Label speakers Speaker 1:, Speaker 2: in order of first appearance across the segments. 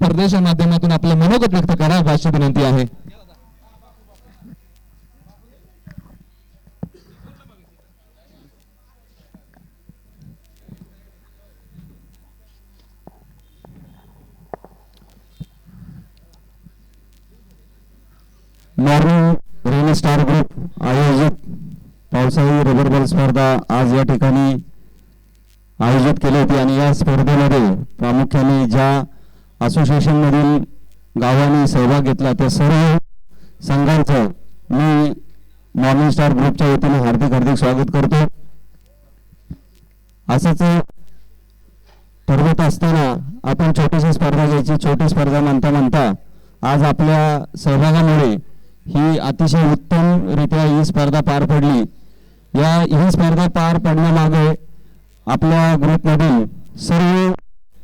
Speaker 1: स्पर्धेच्या माध्यमातून आपलं मनोगत व्यक्त करा अशी विनंती आहे.
Speaker 2: मॉर्निंग रेनी स्टार ग्रुप आयोजित पावसाळी रबर बॉल स्पर्धा आज या ठिकाणी आयोजित केली होती आणि या स्पर्धेमध्ये प्रामुख्याने ज्या असोसिएशनमधील गावांनी सहभाग घेतला. त्या सर्व संघांचं मी मॉर्निंग स्टार ग्रुपच्या वतीने हार्दिक हार्दिक स्वागत करतो. असंच ठरवत असताना आपण छोटीशी स्पर्धा घ्यायची. छोटी स्पर्धा म्हणता म्हणता आज आपल्या सहभागामुळे ही अतिशय उत्तमरित्या ही स्पर्धा पार पडली. या ही स्पर्धा पार पडण्यामागे आपल्या ग्रुपमधील सर्व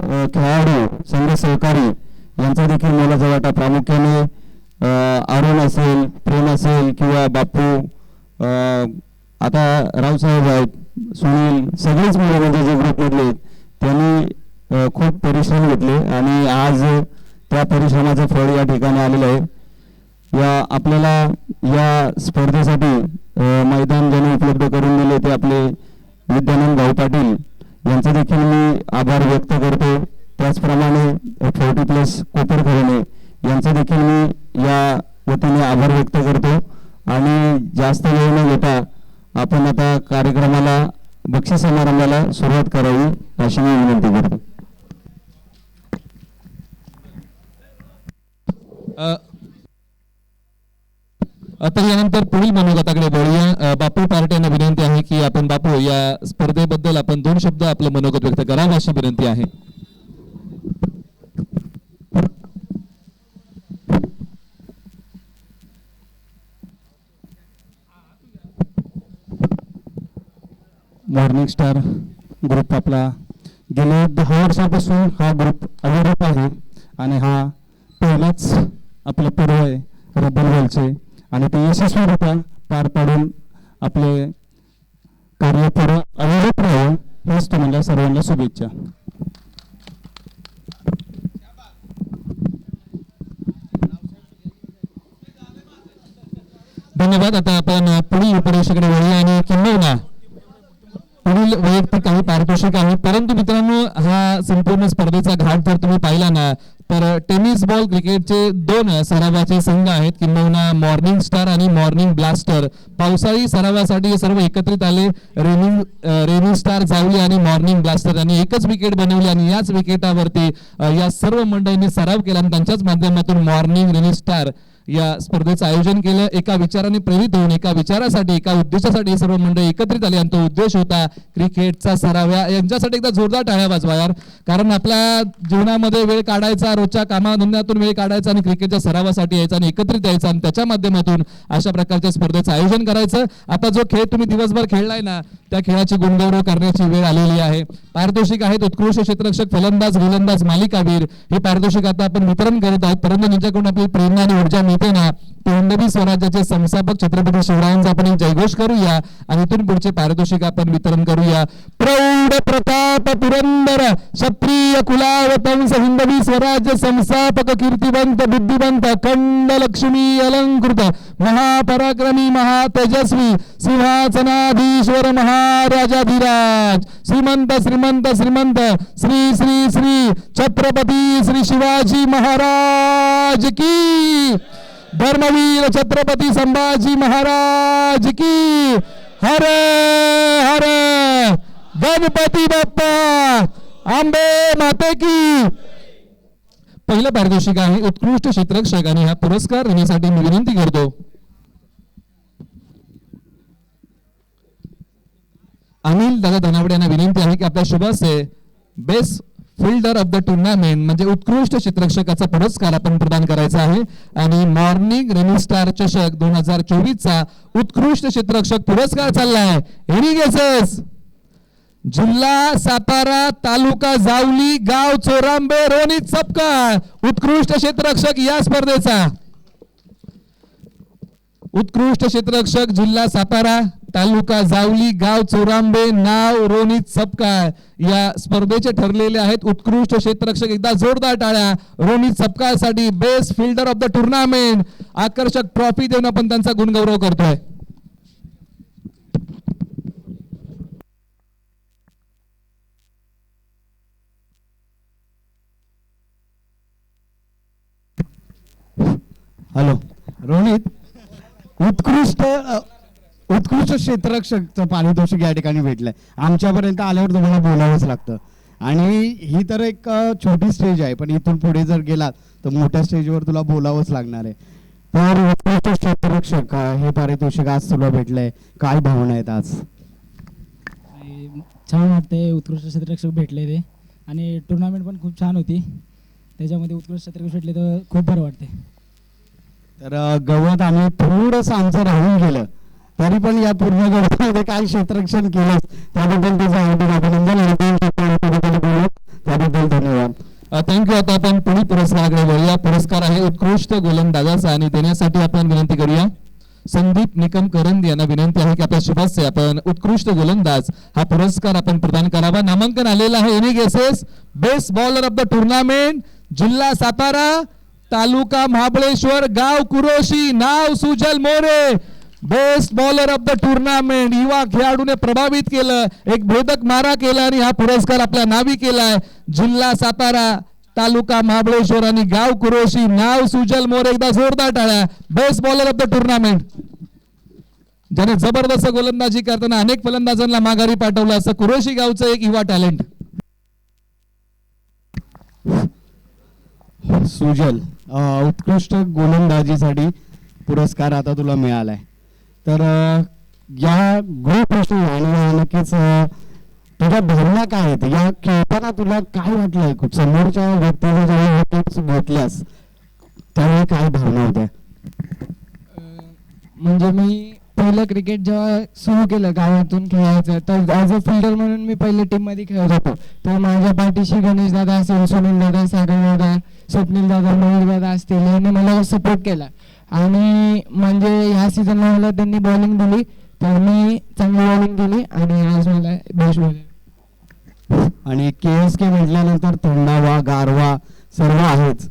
Speaker 2: खेळाडू संघ सहकारी यांचा देखील मोलाचा वाटा प्रामुख्याने अरुण असेल प्रेम असेल किंवा बापू आता रावसाहेब आहेत सुनील सगळेच मुलं म्हणजे जे ग्रुपमधले आहेत त्यांनी खूप परिश्रम घेतले आणि आज त्या परिश्रमाचं फळ या ठिकाणी आलेलं आहे. या आपल्याला या स्पर्धेसाठी मैदान ज्यांनी उपलब्ध करून दिले ते आपले विद्यानंद भाऊ पाटील यांचा देखील मी आभार व्यक्त करतो. त्याचप्रमाणे फोर्टी प्लस कोपर खरेने यांचा देखील मी या वतीने आभार व्यक्त करतो. आणि जास्त वेळ न घेता आपण आता कार्यक्रमाला बक्षीस समारंभाला सुरुवात करावी अशी मी विनंती करतो.
Speaker 1: आता यानंतर पुढील मनोगताकडे वळूया. बापू पार्टे यांना विनंती आहे की आपण बापू या स्पर्धेबद्दल आपण दोन शब्द आपलं मनोगत व्यक्त करावं अशी विनंती आहे.
Speaker 3: मॉर्निंग स्टार ग्रुप आपला. गेले दहा वर्षापासून हा ग्रुप अविरत आहे आणि हा पहिलाच आपला पूर्व आहे रबल आणि ते यशस्वीरित्या पार पाडून आपले कार्य पुरं अविरत राहावं हेच तुम्हाला सर्वांना शुभेच्छा.
Speaker 1: धन्यवाद. आता आपण पुढील उपदेशाकडे वळूया आणि किंबहुना पुढील वैयक्तिक काही पारितोषिक आहे. परंतु मित्रांनो हा संपूर्ण स्पर्धेचा घाट जर तुम्ही पाहिला ना तर टेनिस बॉल क्रिकेटचे दोन सरावाचे संघ आहेत किंबहुना मॉर्निंग स्टार आणि मॉर्निंग ब्लास्टर. पावसाळी सरावासाठी हे सर्व एकत्रित आले. रेनिंग रेनिंग स्टार जावली आणि मॉर्निंग ब्लास्टर यांनी एकच विकेट बनवली आणि याच विकेटावरती या सर्व मंडळींनी सराव केला आणि त्यांच्याच माध्यमातून मॉर्निंग रेनिंग स्टार या स्पर्धेचं आयोजन केलं. एका विचाराने प्रेरित होऊन एका विचारासाठी एका उद्देशासाठी सर्व मंडळी एकत्रित आली. आणि तो उद्देश होता क्रिकेटचा सराव. या- यांच्यासाठी एकदा जोरदार टाळ्या वाजवा यार. कारण आपल्या जीवनामध्ये वेळ काढायचा रोजच्या कामाधंद्यातून वेळ काढायचा आणि क्रिकेटच्या सरावासाठी यायचा आणि एकत्रित यायचा आणि त्याच्या माध्यमातून अशा प्रकारच्या स्पर्धेचं आयोजन करायचं. आता जो खेळ तुम्ही दिवसभर खेळलाय ना त्या खेळाची गुणगौरव करण्याची वेळ आलेली आहे. पारितोषिक आहेत उत्कृष्ट क्षेत्ररक्षक फलंदाज गोलंदाज मालिकावीर. हे पारितोषिक आता आपण वितरण करत आहोत. परंतु त्यांच्याकडून आपली प्रेरणा आणि ऊर्जा मिळते ना हिंदवी स्वराज्याचे संस्थापक छत्रपती शिवरायांचा आपण एक जयघोष करूया आणि इथून पुढचे पारितोषिक आपण वितरण करूया. प्रौढ प्रताप पुरंदर क्षत्रिय कुलावतंस हिंदवी स्वराज्य संस्थापक कीर्तिवंत बुद्धिवंत खंड लक्ष्मी अलंकृत महापराक्रमी महातेजस्वी सिंहासनाधीश्वर महाराजाधिराज श्रीमंत श्रीमंत श्रीमंत श्री श्री श्री छत्रपती श्री शिवाजी महाराज की धर्मवीर छत्रपती संभाजी महाराज की। हर हर। गणपती बाप्पा आंबे माते की। पहिलं पारितोषिक आहे उत्कृष्ट क्षेत्रक आणि हा पुरस्कार देण्यासाठी मी विनंती करतो. अनिल दादा धनावडे यांना विनंती आहे की आपल्या शुभासे best fielder of the tournament म्हणजे उत्कृष्ट चित्रक्षकाचा पुरस्कार आपण प्रदान करायचा आहे. आणि मॉर्निंग रेनी स्टार चषक दोन हजार चोवीस चा उत्कृष्ट चित्रक्षक पुरस्कार चाललाय. एनी गेसेस जिल्हा सातारा तालुका जावली गाव चोरांबे रोनित सपकाळ उत्कृष्ट क्षेत्ररक्षक या स्पर्धेचा. उत्कृष्ट क्षेत्ररक्षक जिल्हा सातारा तालुका जावली गाव चोरांबे नाव रोनित सपकाळ या स्पर्धेचे ठरलेले आहेत. उत्कृष्ट क्षेत्ररक्षक एकदा जोरदार टाळ्या. Ronit सपकाळसाठी best fielder of the tournament आकर्षक ट्रॉफी देऊन आपण त्यांचा गुणगौरव करतोय.
Speaker 4: हॅलो
Speaker 2: रोहित उत्कृष्ट उत्कृष्ट क्षेत्ररक्षकचं पारितोषिक या ठिकाणी भेटलंय. आमच्यापर्यंत आल्यावर तुम्हाला बोलावंच लागतं. आणि ही तर एक छोटी स्टेज आहे. पण इथून पुढे जर गेलात तर मोठ्या स्टेजवर तुला बोलावंच लागणार आहे. तर उत्कृष्ट क्षेत्ररक्षक हे पारितोषिक आज तुला भेटलंय. काय भावना आहेत आज?
Speaker 5: छान वाटते उत्कृष्ट क्षेत्ररक्षक भेटले ते. आणि टुर्नामेंट पण खूप छान होती. त्याच्यामध्ये उत्कृष्ट क्षेत्ररक्षक भेटले तर खूप बरं वाटते
Speaker 2: तर गवत आणि थोडंसं आमचं राहून गेलं. तरी पण या पूर्ण गडमध्ये काय क्षेत्ररक्षण केलं त्याबद्दल त्याचं हार्दिक अभिनंदन आणि बोलू. त्याबद्दल धन्यवाद.
Speaker 1: थँक्यू आता आपण पुढील पुरस्काराकडे वळूया पुरस्कार आहे उत्कृष्ट गोलंदाजाचा आणि देण्यासाठी आपण विनंती करूया. संदीप निकम करंद यांना विनंती आहे की आपल्या शुभास्य आपण उत्कृष्ट गोलंदाज हा पुरस्कार आपण प्रदान करावा. नामांकन आलेलं आहे any guesses best bowler of the tournament जिल्हा सातारा तालुका महाबळेश्वर गाव कुरोशी नाव Sujal More. Best bowler of the tournament युवा खेळाडूने प्रभावित केलं. एक भेदक मारा केला आणि हा पुरस्कार आपल्या नावी केलाय. जिल्हा सातारा तालुका महाबळेश्वर आणि गाव कुरोशी. नाव सुजल मोर एकदा जोरदार टाळ्या. Best bowler of the tournament ज्याने जबरदस्त गोलंदाजी करताना अनेक फलंदाजांना माघारी पाठवलं असं कुरोशी गावचं एक युवा टॅलेंट
Speaker 2: सुजल उत्कृष्ट गोलंदाजीसाठी पुरस्कार आता तुला मिळालाय. तर या ग्रुप आणि नक्कीच तुझ्या भावना काय आहेत? या खेळताना तुला काय वाटलंय? खूप समोरच्या व्यक्तीने जेव्हा विकेट्स घेतल्यास त्यावेळी काय भावना होत्या?
Speaker 6: म्हणजे मी पहिलं क्रिकेट जेव्हा सुरू केलं गावातून खेळायचं तर ॲज अ फिल्डर म्हणून मी पहिले टीममध्ये खेळत होतो. तर माझ्या पाठीशी गणेश दादा असेल सुनील दादा सागर दादा स्वप्नील दादा मयूर दादा असतील यांनी मला सपोर्ट केला. आणि म्हणजे ह्या सीझनला मला त्यांनी बॉलिंग दिली तर मी चांगली बॉलिंग दिली आणि आज मला बेस्ट बॉलिंग
Speaker 2: आणि के एस के म्हटल्यानंतर थंडावा गारवा सर्व आहेच.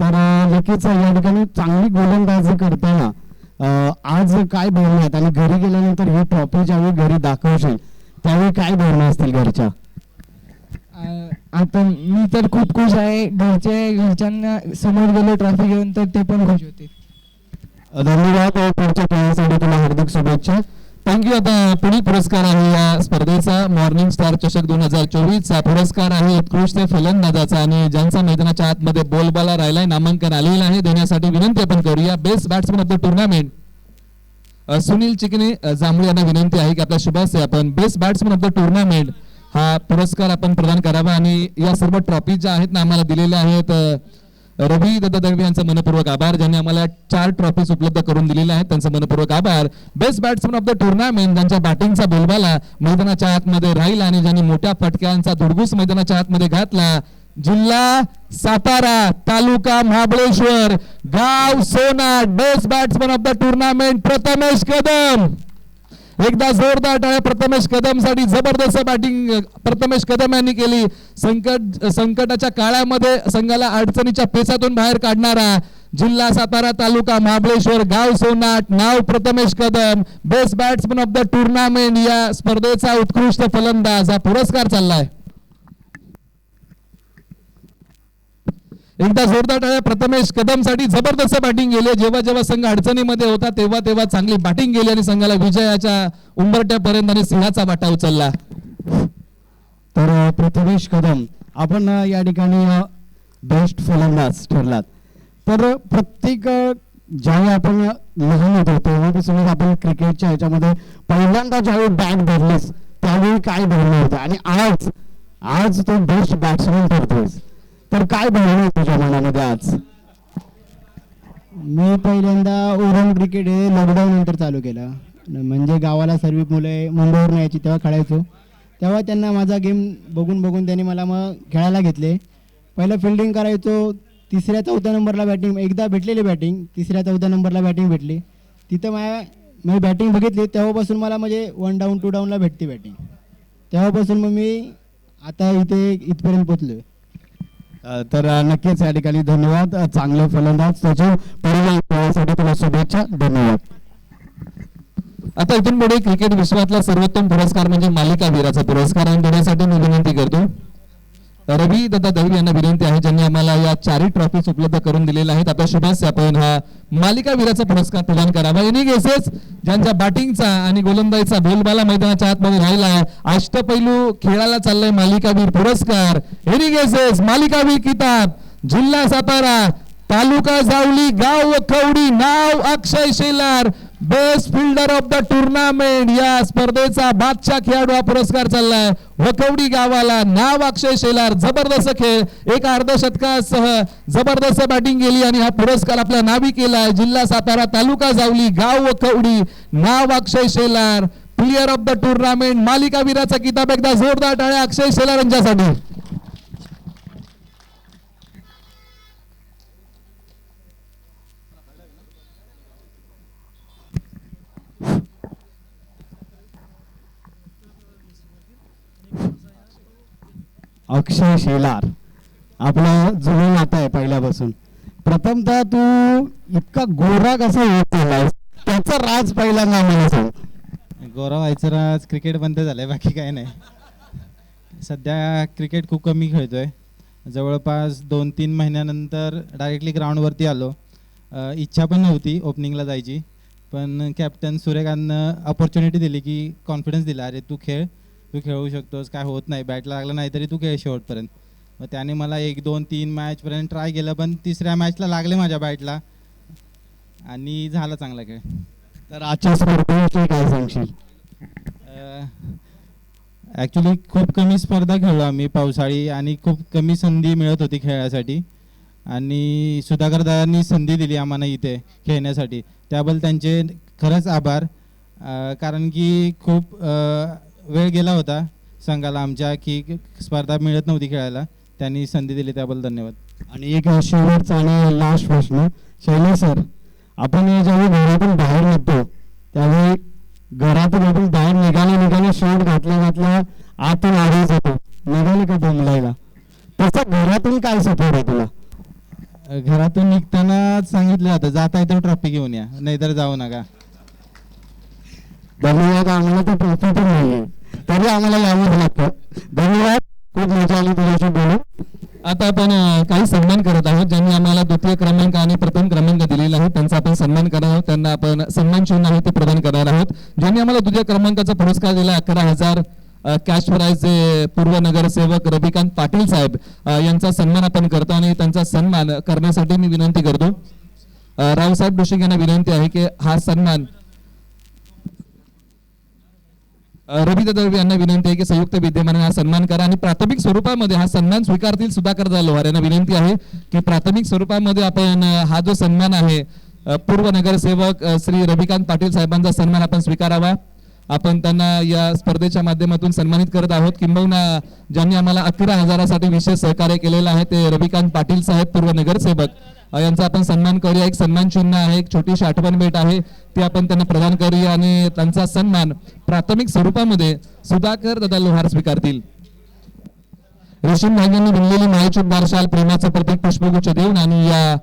Speaker 2: तर नक्कीच या ठिकाणी चांगली गोलंदाजी करताना आज काय भावना आहेत? आणि घरी गेल्यानंतर ही ट्रॉफी ज्यावेळी घरी दाखवशील त्यावेळी काय भावना असतील घरच्या?
Speaker 6: आता मी तर खूप खुश आहे. घरचे घरच्यांना समोर गेलो ट्रॉफी घेऊन तर ते पण खुश होते
Speaker 2: धन्यवाद पुढच्या खेळासाठी तुला हार्दिक शुभेच्छा.
Speaker 1: थँक्यू आता पुढील पुरस्कार आहे या स्पर्धेचा. मॉर्निंग स्टार चषक दोन हजार चोवीसचा पुरस्कार आहे उत्कृष्ट फलंदाजाचा आणि ज्यांचा मैदानाच्या आतमध्ये बोलबाला राहिलाय नामांकन आलेलं आहे देण्यासाठी विनंती आपण करूया. Best batsman of the tournament Sunil Chikne Jambhale यांना विनंती आहे की आपल्या शुभाशय आपण best batsman of the tournament हा पुरस्कार आपण प्रदान करावा आणि या सर्व ट्रॉफी ज्या आहेत ना आम्हाला दिलेल्या आहेत रवी दत्ता दळवी यांचा मनपूर्वक आभार ज्यांनी आम्हाला चार ट्रॉफीज उपलब्ध करून दिलेल्या आहेत त्यांचा मनपूर्वक आभार. Best batsman of the tournament ज्यांच्या बॅटिंगचा बोलबाला मैदानाच्या आतमध्ये राहील आणि ज्यांनी मोठ्या फटक्यांचा धुडगूस मैदानाच्या आतमध्ये घातला जिल्हा सातारा तालुका महाबळेश्वर गाव Sona best batsman of the tournament Prathamesh Kadam. एकदा जोरदार टाळ्या प्रथमेश कदमसाठी जबरदस्त बॅटिंग प्रथमेश कदम यांनी केली. संकट संकटाच्या काळामध्ये संघाला अडचणीच्या पेचातून बाहेर काढणारा जिल्हा सातारा तालुका महाबळेश्वर गाव सोनाट नाव Prathamesh Kadam best batsman of the tournament या स्पर्धेचा उत्कृष्ट फलंदाज हा पुरस्कार चाललाय. एकदा जोरदार टाळ्या. प्रथमेश कदमसाठी जबरदस्त बॅटिंग गेली जेव्हा जेव्हा संघ अडचणीमध्ये होता तेव्हा तेव्हा चांगली बॅटिंग गेली आणि संघाला विजयाच्या उंबरट्यापर्यंत आणि सिंहाचा वाटा उचलला.
Speaker 2: तर प्रथमेश कदम आपण या ठिकाणी बेस्ट फलंदाज ठरलात. तर प्रत्येक ज्यावेळी आपण लहान होतो तेव्हापासून आपण क्रिकेटच्या ह्याच्यामध्ये पहिल्यांदा ज्यावेळी बॅट धरलीस त्यावेळी काय धरलं होतं? आणि आज आज तो बेस्ट बॅट्समॅन ठरतोय तर काय भावना तुझ्या मनामध्ये आज?
Speaker 7: मी पहिल्यांदा ओरम क्रिकेट हे लॉकडाऊन नंतर चालू केलं. म्हणजे गावाला सर्व मुले मुंबईवरून यायची तेव्हा खेळायचो. तेव्हा त्यांना माझा गेम बघून बघून त्यांनी मला मग खेळायला घेतले. पहिलं फिल्डिंग करायचो तिसऱ्या चौथ्या नंबरला बॅटिंग एकदा भेटलेली बॅटिंग तिसऱ्या चौथ्या नंबरला बॅटिंग भेटली. तिथं माझ्या मी बॅटिंग बघितली तेव्हापासून मला म्हणजे वन डाऊन टू डाऊनला भेटते बॅटिंग तेव्हापासून मग मी आता इथे इथपर्यंत पोचलो
Speaker 2: आहे तर नक्कीच या ठिकाणी धन्यवाद. अ, चांगलं फलंदाज सचिव परिवार तुला शुभेच्छा. धन्यवाद.
Speaker 1: आता इथून पुढे क्रिकेट विश्वातला सर्वोत्तम पुरस्कार म्हणजे मालिकावीराचा पुरस्कार. आणि देण्यासाठी मी विनंती करतो रवी दत्ता दळवी यांना विनंती आहे ज्यांनी आम्हाला या चारही ट्रॉफीज उपलब्ध करून दिलेल्या आहेत. आता शुभास आपण हा मालिका वीराचा पुरस्कार प्रदान करावा एनी केसेस ज्यांच्या बॅटिंगचा आणि गोलंदाजीचा बोलबाला मैदानाच्या आतमध्ये राहिला आहे अष्टपैलू खेळाला चाललाय मालिकावीर पुरस्कार. एनी केसेस मालिकावीर किताब जिल्हा सातारा तालुका जावली गाव खवडी नाव Akshay Shelar best fielder of the tournament या स्पर्धेचा बादशाह खेळाडू हा पुरस्कार चाललाय. वकवडी गावाला नाव अक्षय शेलार. जबरदस्त खेळ. एका अर्धशतकासह जबरदस्त बॅटिंग केली आणि हा पुरस्कार आपल्या नावी केलाय जिल्हा सातारा तालुका जावली गाव वकवडी नाव Akshay Shelar. Player of the tournament मालिकावीराचा किताब एकदा जोरदार टाळ्या अक्षय शेलार यांच्यासाठी.
Speaker 2: अक्षय शेलार. आपला जुळून नातं आहे पहिल्यापासून. प्रथमतः तू इतका गोरा कसा येत चाललायस? त्याचा राज पहिल्यांदा आम्हाला सांग.
Speaker 8: व्हायचं राज क्रिकेट बंद झालंय बाकी काय नाही. सध्या क्रिकेट खूप कमी खेळतोय. जवळपास दोन तीन महिन्यानंतर डायरेक्टली ग्राउंडवरती आलो. इच्छा पण नव्हती ओपनिंगला जायची. पण कॅप्टन सूर्यकांतनं अपॉर्च्युनिटी दिली की कॉन्फिडन्स दिला अरे तू खेळ. तू खेळू शकतोस काय होत नाही बॅट लागला नाही तरी तू खेळ शेवटपर्यंत. मग त्याने मला एक दोन तीन मॅचपर्यंत ट्राय केलं पण तिसऱ्या मॅचला लागले माझ्या बॅटला आणि झाला चांगला खेळ.
Speaker 2: तर आजच्या स्पर्धेविषयी काय सांगशील?
Speaker 8: ॲक्च्युली खूप कमी स्पर्धा खेळलो आम्ही पावसाळी आणि खूप कमी संधी मिळत होती खेळासाठी. आणि सुधाकर दादांनी संधी दिली आम्हाला इथे खेळण्यासाठी. त्याबद्दल त्यांचे खरंच आभार. कारण की खूप वेळ गेला होता संघाला आमच्या की स्पर्धा मिळत नव्हती खेळायला. त्यांनी संधी दिली त्याबद्दल धन्यवाद.
Speaker 2: आणि एक शेवटचा आणि लास्ट प्रश्न. शैलेश सर आपण ज्यावेळी घरातून बाहेर निघतो त्यावेळी घरातून आपण बाहेर निघाल्या निघाल्या शर्ट घातल्या घातल्या आतून आवाज येतो. निघाले का बोंबलायला तसं घरातून काय सपोर्ट आहे तुला?
Speaker 8: घरातून निघताना सांगितलं जातं जाता येतो ट्रॉफी घेऊन या नाहीतर जाऊ नका.
Speaker 2: धन्यवाद आम्हाला तर ट्रॉफी पण नाहीये. तरी आम्हाला यावं लागतं. धन्यवाद. खूप मजा आली तुझ्याशी बोलून.
Speaker 1: आता आपण काही सन्मान करत आहोत. ज्यांनी आम्हाला द्वितीय क्रमांक आणि प्रथम क्रमांक दिलेला आहे त्यांचा आपण सन्मान करणार आहोत. त्यांना आपण सन्मान चिन्ह आहे ते प्रदान करणार आहोत. ज्यांनी आम्हाला द्वितीय क्रमांकाचा पुरस्कार दिला अकरा हजार कॅश प्राईजचे पूर्व नगरसेवक रविकांत पाटील साहेब यांचा सन्मान आपण करतो आणि त्यांचा सन्मान करण्यासाठी मी विनंती करतो. रावसाहेब डोशिक यांना विनंती आहे की हा सन्मान रवी दळवी यांना विनंती आहे की संयुक्त विद्यमाने हा सन्मान करा आणि प्राथमिक स्वरूपामध्ये हा सन्मान स्वीकारतील सुधाकर लोहार यांना विनंती आहे की प्राथमिक स्वरूपामध्ये आपण हा जो सन्मान आहे पूर्व नगरसेवक श्री रविकांत पाटील साहेबांचा सन्मान आपण स्वीकारावा. आपण त्यांना या स्पर्धेच्या माध्यमातून सन्मानित करत आहोत. किंबहुना ज्यांनी आम्हाला अकरा हजारासाठी विशेष सहकार्य केलेलं आहे ते रविकांत पाटील साहेब पूर्व नगरसेवक. यांचा आपण सन्मान करूया. एक सन्मान चिन्ह आहे एक छोटीशी आठवण भेट आहे ती आपण त्यांना प्रदान करूया आणि त्यांचा सन्मान प्राथमिक स्वरूपामध्ये सुधाकर दादा लोहार स्वीकारतील. रेशीम भागांनी बनलेली मायेची बारशाल प्रेमाचं प्रतीक पुष्पगुच्छ देऊन आणि या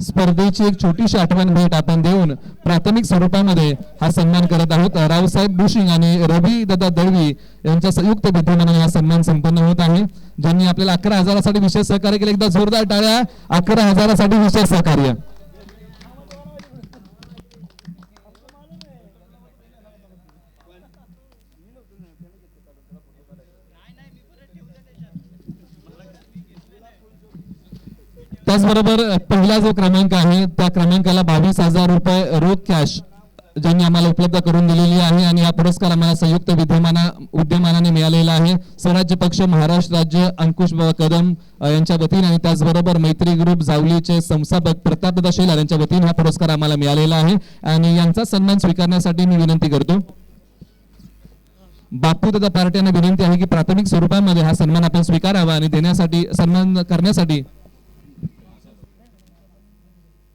Speaker 1: स्पर्धेची एक छोटीशी आठवण भेट आपण देऊन प्राथमिक स्वरूपामध्ये हा सन्मान करत आहोत. रावसाहेब बुशिंग आणि रवी दादा दळवी यांच्या संयुक्त विद्यमाने हा सन्मान संपन्न होत आहे. ज्यांनी आपल्याला अकरा हजारासाठी विशेष सहकार्य केले. एकदा जोरदार टाळ्या अकरा हजारासाठी विशेष सहकार्य. त्याचबरोबर पहिला जो क्रमांक आहे त्या क्रमांकाला बावीस हजार रुपये रोख कॅश ज्यांनी आम्हाला उपलब्ध करून दिलेली आहे आणि हा पुरस्कार आम्हाला संयुक्त विद्यमाना उद्यमानाने मिळालेला आहे. स्वराज्य पक्ष महाराष्ट्र राज्य अंकुश कदम यांच्या वतीने आणि त्याचबरोबर मैत्री ग्रुप जावलीचे संस्थापक प्रतापदादा शेलार यांच्या वतीने हा पुरस्कार आम्हाला मिळालेला आहे. आणि यांचा सन्मान स्वीकारण्यासाठी मी विनंती करतो. बापू दादा पार्ट्यांना विनंती आहे की प्राथमिक स्वरूपामध्ये हा सन्मान आपण स्वीकारावा आणि देण्यासाठी सन्मान करण्यासाठी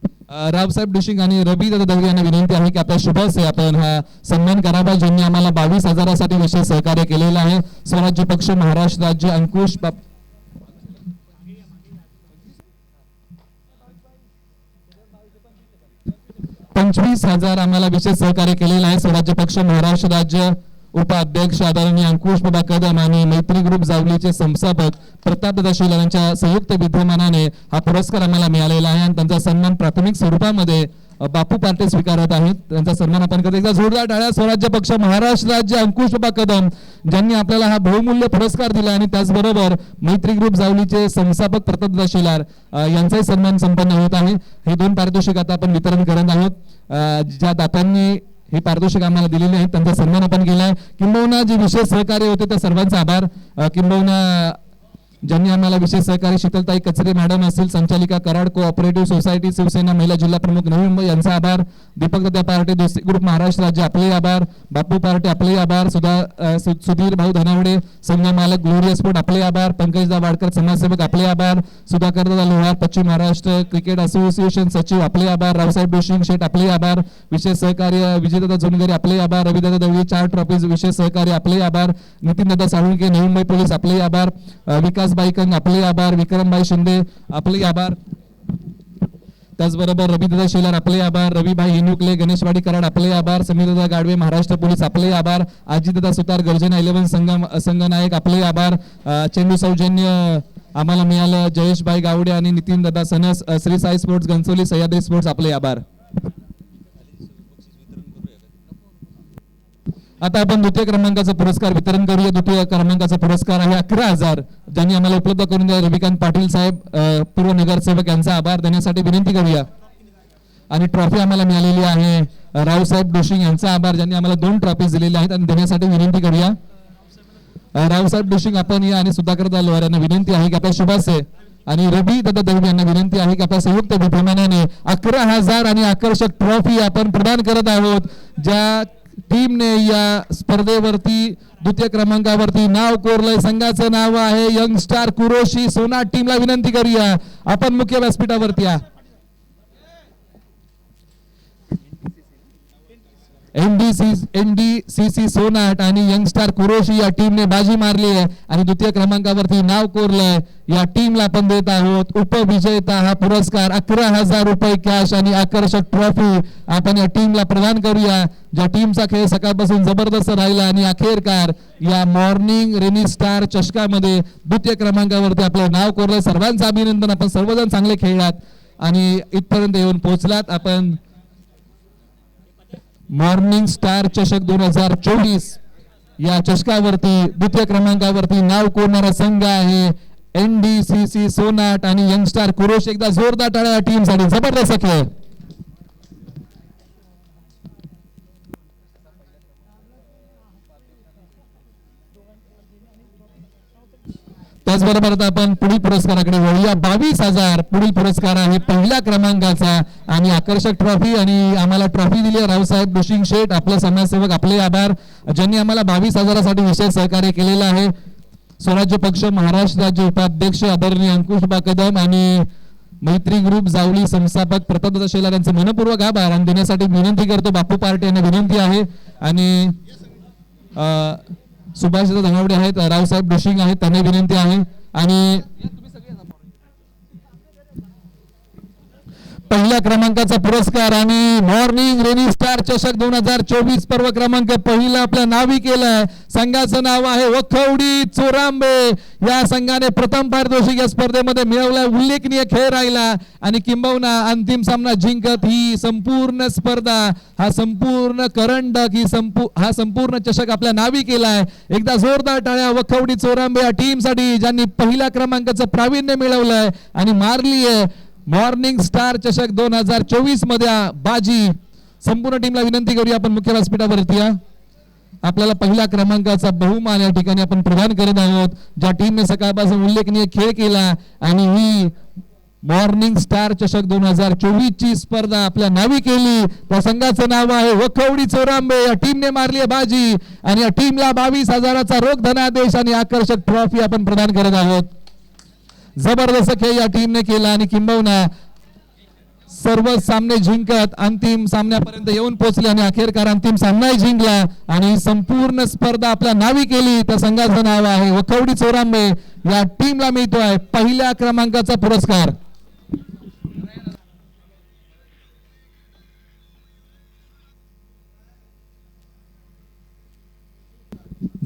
Speaker 1: अ, रावसाहेब डिशिंग आणि रवी दादा दळवी यांना विनंती आहे की आपल्या शुभासे आपण हा सन्मान करावा. ज्यांनी आम्हाला बावीस हजारासाठी विशेष सहकार्य केलेलं आहे. स्वराज्य पक्ष महाराष्ट्र राज्य अंकुश पंचवीस हजार आम्हाला विशेष सहकार्य केलेलं आहे. स्वराज्य पक्ष महाराष्ट्र राज्य उपाध्यक्ष आदरणीय अंकुश बाबा कदम आणि मैत्री ग्रुप जावलीचे संस्थापक प्रताप शील यांच्या संयुक्त विद्यमानाने हा पुरस्कार आम्हाला मिळालेला आहे आणि त्यांचा सन्मान प्राथमिक स्वरूपामध्ये बापू पार्टे स्वीकारत आहेत. त्यांचा सन्मान आपण करतो एकदा जोरदार टाळ्या स्वराज्य पक्ष महाराष्ट्र राज्य अंकुश बाबा कदम ज्यांनी आपल्याला हा बहुमूल्य पुरस्कार दिला आणि त्याचबरोबर मैत्री ग्रुप जावलीचे संस्थापक प्रताप शिलार यांचाही सन्मान संपन्न होत आहे. हे दोन पारितोषिक आता आपण वितरण करत आहोत. ज्या दात्यांनी हे पारितोषिक आम्हाला दिलेले आहेत. त्यांचा सन्मान आपण केलाय किंबहुना जे विशेष सहकार्य होते त्या सर्वांचा आभार. किंबहुना ज्यांनी आम्हाला विशेष सहकार्य शीतलताई कचरे मॅडम असतील संचालिका कराड कोऑपरेटिव्ह सोसायटी शिवसेना महिला जिल्हा प्रमुख नवी मुंबई यांचा आभार. दीपक दत्ता पार्टे दोस्ती ग्रुप महाराष्ट्र राज्य आपले आभार. बापू पार्टे आपले आभार. सुधा सुधीर भाऊ धनावडे संघ मालक ग्लोरी स्पोर्ट आपले आभार. पंकजदा वाडकर समाजसेवक आपले आभार. सुधाकर लोहार पश्चिम महाराष्ट्र क्रिकेट असोसिएशन सचिव आपले आभार. रावसाहेब जोशी शेठ आपले आभार. विशेष सहकार्य विजयदादा जोनगरे आपले आभार. रविदादा दवळे चार ट्रॉफीज विशेष सहकार्य आपले आभार. नितीनदादा साळुंके नवी मुंबई पोलीस आपले आभार. विकास विलासबाईकन आपले आभार विक्रमबाई शिंदे आपले आभार. त्याचबरोबर रविदादा शेलार आपले आभार. रविभाई हिनुकले गणेशवाडी कराड आपले आभार. समीरदा गाडवे महाराष्ट्र पोलीस आपले आभार. अजितदादा सुतार गर्जना इलेव्हन संघ संघनायक आपले आभार. चेंडू सौजन्य आम्हाला मिळालं. जयेशभाई गावडे आणि नितीन दादा सनस श्री साई स्पोर्ट्स घनसोली सह्याद्री स्पोर्ट्स आपले आभार. आता आपण द्वितीय क्रमांकाचा पुरस्कार वितरण करूया. द्वितीय क्रमांकाचा पुरस्कार आहे अकरा हजार. ज्यांनी आम्हाला उपलब्ध करून दिला रविकांत पाटील साहेब पूर्व नगरसेवक यांचा आभार देण्यासाठी विनंती करूया. आणि ट्रॉफी आम्हाला मिळालेली आहे. रावसाहेब डोशिंग यांचा आभार ज्यांनी आम्हाला दोन ट्रॉफीज दिलेल्या आहेत आणि देण्यासाठी विनंती करूया. रावसाहेब डोशिंग आपण या आणि सुधाकर दालवार यांना विनंती आहे की आपल्या शुभासे आणि रवी दादा देवी यांना विनंती आहे की आपल्या संयुक्त विद्यमानाने अकरा हजार आणि आकर्षक ट्रॉफी आपण प्रदान करत आहोत ज्या टीमने या स्पर्धेवरती द्वितीय क्रमांकावरती नाव कोरलंय. संघाचं नाव आहे यंग स्टार कुरोशी. सोना टीमला विनंती करूया. आपण मुख्य व्यासपीठावरती या एनडीसीसी सोनाट आणि यंगस्टार कुरोशी या टीमने बाजी मारली आहे. आणि द्वितीय क्रमांकावरती नाव कोरलंय या टीमला आपण देत आहोत उपविजेता हा पुरस्कार अकरा हजार रुपये कॅश आणि आकर्षक ट्रॉफी आपण या टीमला प्रदान करूया. ज्या टीमचा खेळ सकाळपासून जबरदस्त राहिला आणि अखेरकार या मॉर्निंग रेनी स्टार चषकामध्ये द्वितीय क्रमांकावरती आपलं नाव कोरलंय सर्वांचं अभिनंदन. आपण सर्वजण चांगले खेळलात आणि इथपर्यंत येऊन पोहोचलात. आपण मॉर्निंग स्टार चषक दोन हजार चोवीस. या चषकावरती द्वितीय क्रमांकावरती नाव कोरणारा संघ आहे. N D C C Sonat आणि यंगस्टार कुरोश एकदा जोरदार टाळ्या टीमसाठी जबरदस्त खेळ. त्याचबरोबर आता आपण पुढील पुरस्काराकडे वळूया. बावीस हजार पुढील पुरस्कार आहे पहिल्या क्रमांकाचा. आणि आकर्षक ट्रॉफी आणि आम्हाला ट्रॉफी दिली रावसाहेब बुशिंग शेठ आपले समाजसेवक आपले आभार. ज्यांनी आम्हाला बावीस हजारासाठी विशेष सहकार्य केलेलं आहे. स्वराज्य पक्ष महाराष्ट्र राज्य उपाध्यक्ष आदरणीय अंकुशबा कदम आणि मैत्री ग्रुप जावली संस्थापक प्रताप शेलार यांचे मनपूर्वक आभार. आणि देण्यासाठी विनंती करतो बापू पार्टी यांना विनंती आहे. आणि सुभाष धनावडे आहेत रावसाहेब डोशिंग आहेत त्यांना विनंती आहे. आणि पहिल्या क्रमांकाचा पुरस्कार आणि मॉर्निंग रेनी स्टार चषक दोन हजार चोवीस पर्व क्रमांक पहिला आपल्या नावी केलाय संघाचं नाव आहे वखवडी चोरांबे. या संघाने प्रथम पारितोषिक या स्पर्धेमध्ये मिळवला उल्लेखनीय खेळ राहिला आणि किंबहुना अंतिम सामना जिंकत ही संपूर्ण स्पर्धा हा संपूर्ण करंडक ही संपू हा संपूर्ण चषक आपल्या नावी केलाय एकदा जोरदार टाळ्या वखवडी चोरांबे या टीमसाठी ज्यांनी पहिल्या क्रमांकाचं प्रावीण्य मिळवलंय आणि मारली आहे मॉर्निंग स्टार चषक दोन हजार चोवीसमध्ये बाजी संपूर्ण टीमला विनंती करूया. आपण मुख्य व्यासपीठावरती या. आपल्याला पहिल्या क्रमांकाचा बहुमान या ठिकाणी आपण प्रदान करत आहोत. ज्या टीमने सकाळपासून उल्लेखनीय खेळ केला आणि ही मॉर्निंग स्टार चषक दोन हजार चोवीस ची स्पर्धा आपल्या नावी केली. त्या संघाचं नाव आहे वखवडी चोरांबे. या टीमने मारली आहे बाजी. आणि या टीमला बावीस हजाराचा रोख धनादेश आणि आकर्षक ट्रॉफी आपण प्रदान करत आहोत. जबरदस्त खेळ या टीमने केला आणि किंबहुना सर्व सामने जिंकत अंतिम सामन्यापर्यंत येऊन पोहोचले आणि अखेरकार अंतिम सामनाही जिंकला आणि संपूर्ण स्पर्धा आपल्या नावी केली. त्या संघाचं नाव आहे वखवडी चोरांबे. या टीमला मिळतोय पहिल्या क्रमांकाचा पुरस्कार.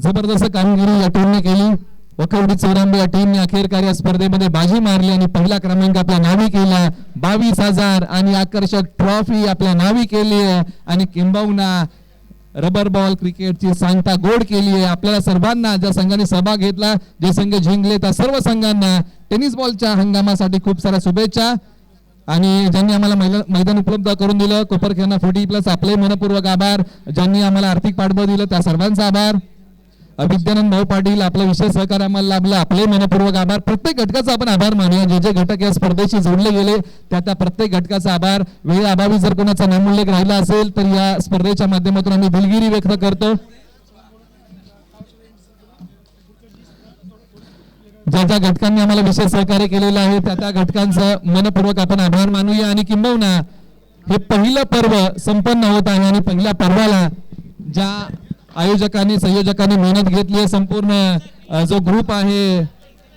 Speaker 1: जबरदस्त कामगिरी या टीमने केली. वखवडी चौरांबे या टीमने अखेरकार या स्पर्धेमध्ये बाजी मारली आणि पहिला क्रमांक आपल्या नावी केला. बावीस हजार आणि आकर्षक ट्रॉफी आपल्या नावी केली आहे. आणि किंबहुना रबर बॉल क्रिकेटची सांगता गोड केली आहे. आपल्याला सर्वांना ज्या संघाने सहभाग घेतला जे संघ जिंकले त्या सर्व संघांना टेनिस बॉलच्या हंगामासाठी खूप साऱ्या शुभेच्छा. आणि ज्यांनी आम्हाला मैदान उपलब्ध करून दिलं कोपरखेना फोर्टी प्लस आपले मनपूर्वक आभार. ज्यांनी आम्हाला आर्थिक पाठबळ दिलं त्या सर्वांचा आभार. विद्यानंद भाऊ पाटील आपलं विशेष सहकार्य आम्हाला लाभला. आपले मनपूर्वक आभार. प्रत्येक घटकाचा आपण आभार मानूया. जे जे घटक या स्पर्धेशी जोडले गेले त्या त्या प्रत्येक घटकाचा आभार. वेळ अभावी जर कोणाचा नामोल्लेख राहिला असेल तर या स्पर्धेच्या माध्यमातून आम्ही दिलगिरी व्यक्त करतो. ज्या ज्या घटकांनी आम्हाला विशेष सहकार्य केलेलं आहे त्या त्या घटकांचं मनपूर्वक आपण आभार मानूया. आणि किंबहुना हे पहिलं पर्व संपन्न होत आहे. आणि पहिल्या पर्वाला ज्या आयोजकांनी संयोजकांनी मेहनत घेतली आहे संपूर्ण जो ग्रुप आहे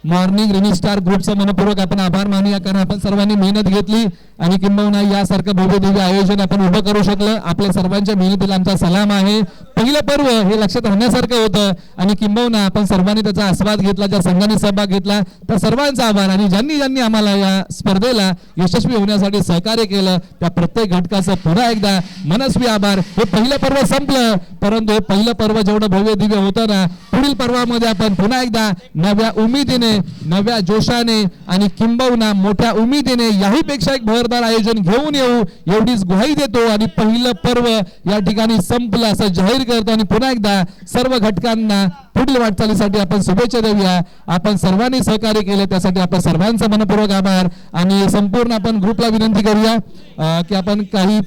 Speaker 1: मॉर्निंग रेनी स्टार ग्रुपचा मनपूर्वक आपण आभार मानूया कारण आपण सर्वांनी मेहनत घेतली आणि किंबहुना यासारखं भव्य दिव्य आयोजन आपण उभं करू शकलं. आपल्या सर्वांच्या मेहनतीला आमचा सलाम आहे. पहिलं पर्व हे लक्षात राहण्यासारखं होतं. आणि किंबहुना आपण सर्वांनी त्याचा आस्वाद घेतला ज्या संघाने सहभाग घेतला त्या सर्वांचा आभार. आणि ज्यांनी ज्यांनी आम्हाला या स्पर्धेला यशस्वी होण्यासाठी सहकार्य केलं त्या प्रत्येक घटकाचं पुन्हा एकदा मनस्वी आभार. हे पहिलं पर्व संपलं परंतु हे पहिलं पर्व जेवढं भव्य दिव्य होतं ना पुढील पर्वामध्ये आपण पुन्हा एकदा नव्या उमेदीने नव्या जोशाने आणि किंबहुना मोठ्या उमेदीने याहीपेक्षा एक भरदार आयोजन घेऊन येऊ एवढीच ग्वाही देतो. आणि पहिलं पर्व या ठिकाणी संपलं असं जाहीर करतो आणि पुन्हा एकदा सर्व घटकांना पुढील वाटचालीसाठी आपण शुभेच्छा देऊया. आपण सर्वांनी सहकार्य केले त्यासाठी आपण सर्वांचा मनपूर्वक आभार. आणि संपूर्ण आपण ग्रुपला विनंती करूया की आपण काही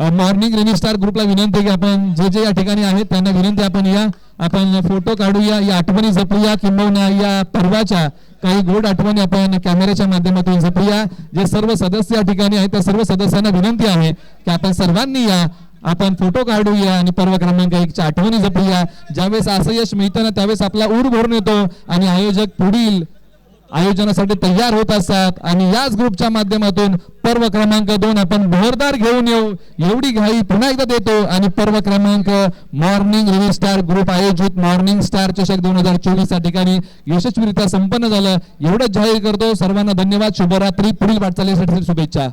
Speaker 1: मॉर्निंग रेनी स्टार ग्रुपला विनंती आहे की आपण जे जे या ठिकाणी आहेत त्यांना विनंती आपण या आपण फोटो काढूया या आठवणी जपूया किंबहुना या पर्वाच्या काही गोड आठवणी आपण कॅमेऱ्याच्या माध्यमातून जपूया. जे सर्व सदस्य या ठिकाणी आहेत त्या सर्व सदस्यांना विनंती आहे की आपण सर्वांनी या आपण फोटो काढूया आणि पर्व क्रमांक एकच्या आठवणी जपूया. ज्यावेळेस असं यश मिळतं ना त्यावेळेस आपला ऊर भरून येतो आणि आयोजक पुढील आयोजनासाठी तयार होत असतात. आणि याच ग्रुपच्या माध्यमातून पर्व क्रमांक दोन आपण भरदार घेऊन येऊ. एवढी घाई पुन्हा एकदा देतो. आणि पर्व क्रमांक मॉर्निंग रिव्ह स्टार ग्रुप आयोजित मॉर्निंग स्टार चषक दोन हजार चोवीस या ठिकाणी यशस्वीरित्या संपन्न झालं. एवढंच जाहीर करतो. सर्वांना धन्यवाद. शुभरात्री. पुढील वाटचालीसाठी शुभेच्छा.